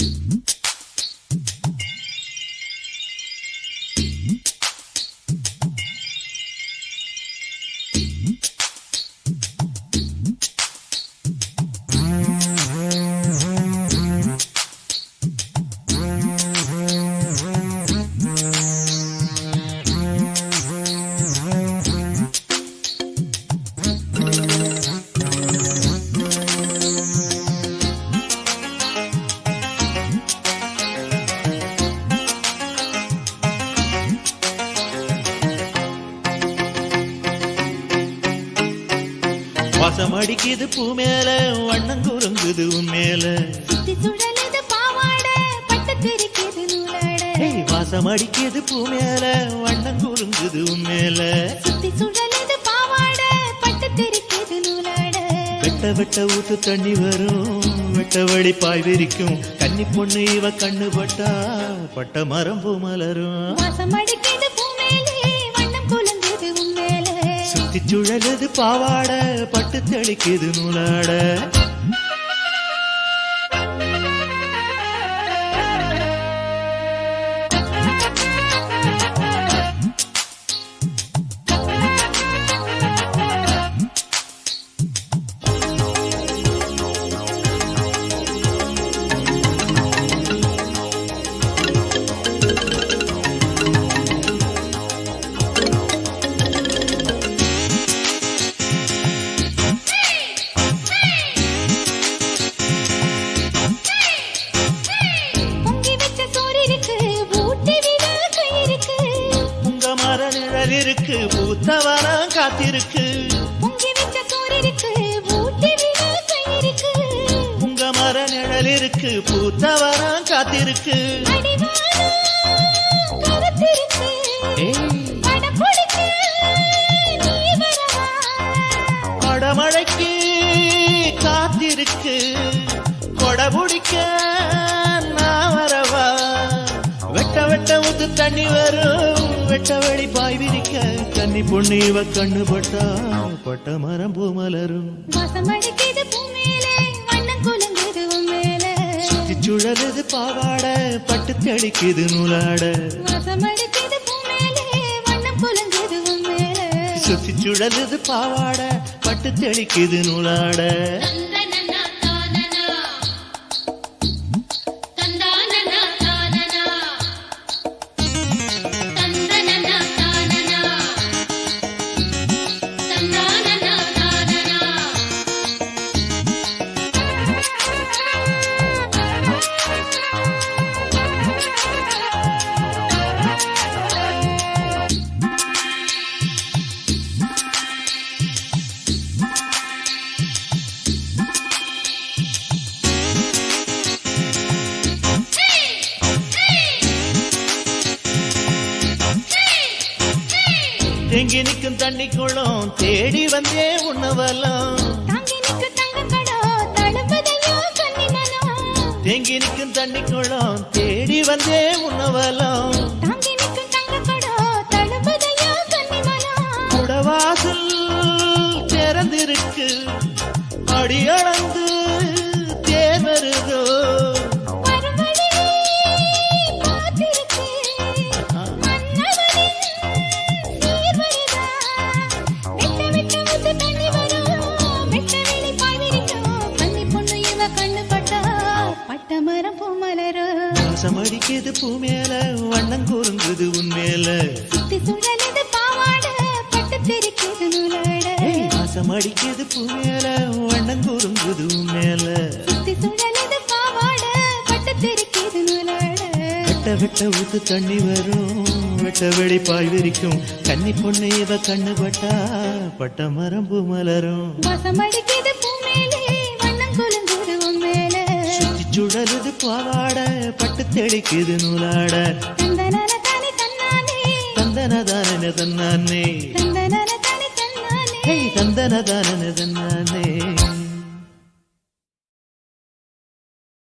Uhum. வாசம் அடிக்குது பூ மேல வண்ணம் குறுங்குது மேல. வாசம் அடிக்குது பூ மேல வண்ணம் குறுங்குது மேல. வெட்ட வெட்ட ஊத்து தண்ணி வரும். வெட்ட வழி பாய் விரிக்கும். கன்னி பொண்ணு இவ கண்ணு பட்டா பட்ட மரம் பூ மலரும். வாசம் அடிக்குது பூமேலே சுத்தி சுழலுது பாவாட பட்டு தெளிக்குது நூலாட. இருக்கு பூத்தவனம் காத்திருக்கு. உங்க மர நிழல் இருக்கு பூத்தவனம் காத்திருக்கு. அடிவானம் கருத்திருக்கு ஏய், படம் பிடிக்க நீ வரவா. கொடமழைக்கு காத்திருக்கு. கொடபுடிக்க நான் வரவா. வெட்ட வெட்ட ஊத்து தண்ணி வரும். வெட்ட வெளி பாய் விரிக்க கன்னி பொண்ணு இவ கண்ணு பட்டா பட்ட மரம் பூ மலரும். சுழலுது பாவாட பட்டு தெளிக்குது நூலாட. சுத்தி சுழலுது பாவாட பட்டு தெளிக்குது நூலாட. தேங்கி நிற்கும் தண்ணிக்குளம் தேடி வந்தே உண்ணவலாம். தாங்கி நிற்கும் தண்ணிக்குளம் தேடி வந்தே உண்ணவலாம். மலரும் வாசம் அடிக்குது பூ மேல வண்ணம் கூறுங்குது உன் மேல சுத்தி சுழலுது பாவாடை பட்டு தெரிக்குது நூலாட. வாசம் அடிக்குது பூ மேல வண்ணம் கூறுங்குது உன் மேல சுத்தி சுழலுது பாவாடை பட்டு தெரிக்குது நூலாட. வெட்ட வெட்ட ஊத்து தண்ணி வரும் வெட்ட வெளி பாய் விரிக்கும். கன்னி பொண்ணு இவ கண்ணு பட்டா பட்ட மரம் பூ மலரும். வாசம் அடிக்குது பாவாட பட்டு தெளிக்குது நூலாட. தந்தனன தானே தன்னானே. தந்தனதான தன்னானே தந்தனன தானே தன்னானே. ஹே தந்தனதான தன்னானே.